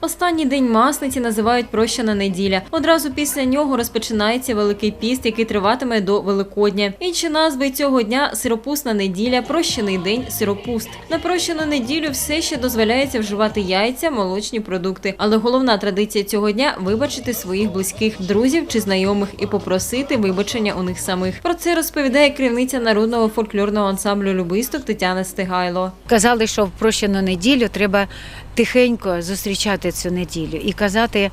Останній день масниці називають прощена неділя. Одразу після нього розпочинається Великий піст, який триватиме до Великодня. Інші назви цього дня сиропусна неділя, прощений день, сиропуст. На прощену неділю все ще дозволяється вживати яйця, молочні продукти. Але головна традиція цього дня вибачити своїх близьких друзів чи знайомих і попросити вибачення у них самих. Про це розповідає керівниця народного фольклорного ансамблю Любисток Тетяна Стигайло. Казали, що в прощену неділю треба тихенько зустрічати цю неділю і казати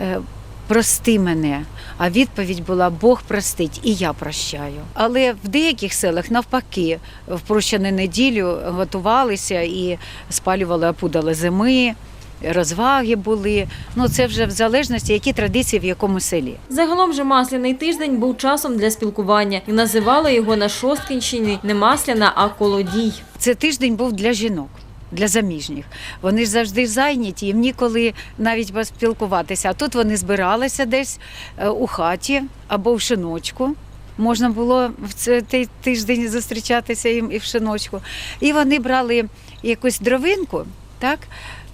е, прости мене. А відповідь була Бог простить і я прощаю. Але в деяких селах навпаки в прощену неділю готувалися і спалювали опудали зими. Розваги були. Ну це вже в залежності, які традиції в якому селі. Загалом же масляний тиждень був часом для спілкування і називали його на Шосткінщині не масляна, а колодій. Це тиждень був для жінок. Для заміжніх вони ж завжди зайняті, їм ніколи навіть поспілкуватися. А тут вони збиралися десь е, у хаті або в шиночку. Можна було в цей тиждень зустрічатися їм і в шиночку. І вони брали якусь дровинку, так,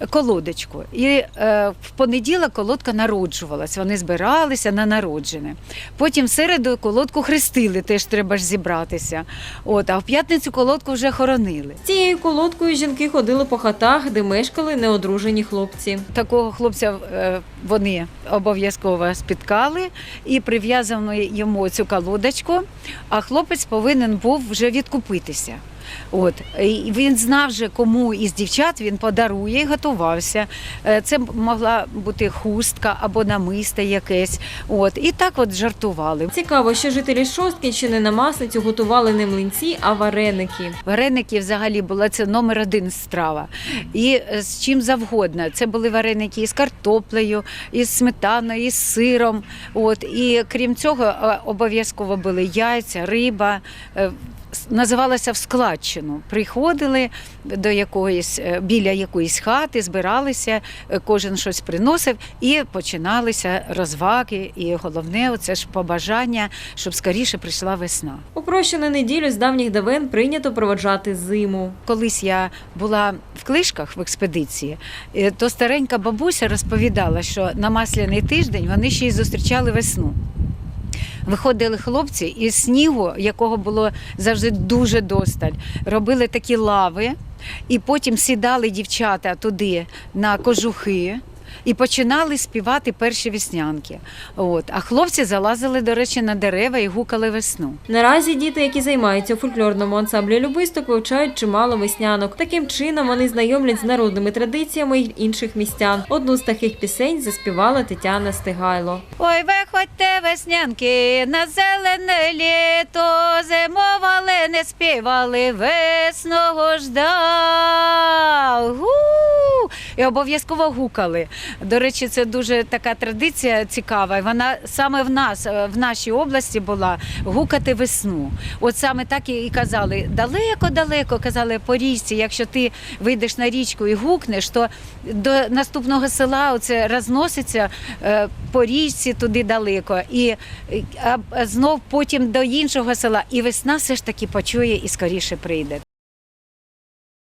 колодочку. І е, в понеділок колодка народжувалась. Вони збиралися на народжене. Потім в середу колодку хрестили, теж треба ж зібратися. От, а в п'ятницю колодку вже хоронили. Цією колодкою жінки ходили по хатах, де мешкали неодружені хлопці. Такого хлопця е, вони обов'язково спіткали і прив'язано йому цю колодочку, а хлопець повинен був вже відкупитися. От і він знав вже, кому із дівчат він подарує і готувався. Е, Це могла бути хустка або намисте якесь. От і так от жартували. Цікаво, що жителі Шосткінщини на масницю готували не млинці, а вареники. Вареники взагалі була це номер один страва. І е, з чим завгодно. Це були вареники із картоплею, із сметаною, із сиром. От і крім цього, е, обов'язково були яйця, риба. Називалося в складчину. Приходили до якоїсь е, біля якоїсь хати, збиралися, е, кожен щось приносив, і починалися розваги. І головне, це ж побажання, щоб скоріше прийшла весна. У прощену неділю з давніх давен прийнято проводжати зиму. Колись я була в Клишках в експедиції, е, то старенька бабуся розповідала, що на масляний тиждень вони ще й зустрічали весну. Виходили хлопці із снігу, якого було завжди дуже досталь, робили такі лави, і потім сідали дівчата туди на кожухи. І починали співати перші веснянки. От. А хлопці залазили, до речі, на дерева і гукали весну. Наразі діти, які займаються у фольклорному ансамблі Любисток, вивчають чимало веснянок. Таким чином вони знайомлять з народними традиціями інших містян. Одну з таких пісень заспівала Тетяна Стигайло. Ой, виходьте веснянки на зелене літо, зимовали, не співали, весного ждав. І обов'язково гукали. До речі, це дуже така традиція цікава. Вона саме в нас, е, в нашій області була гукати весну. От саме так і казали далеко-далеко, казали по річці. Якщо ти вийдеш на річку і гукнеш, то до наступного села оце розноситься е, по річці туди далеко, і знов потім до іншого села. І весна все ж таки почує і скоріше прийде.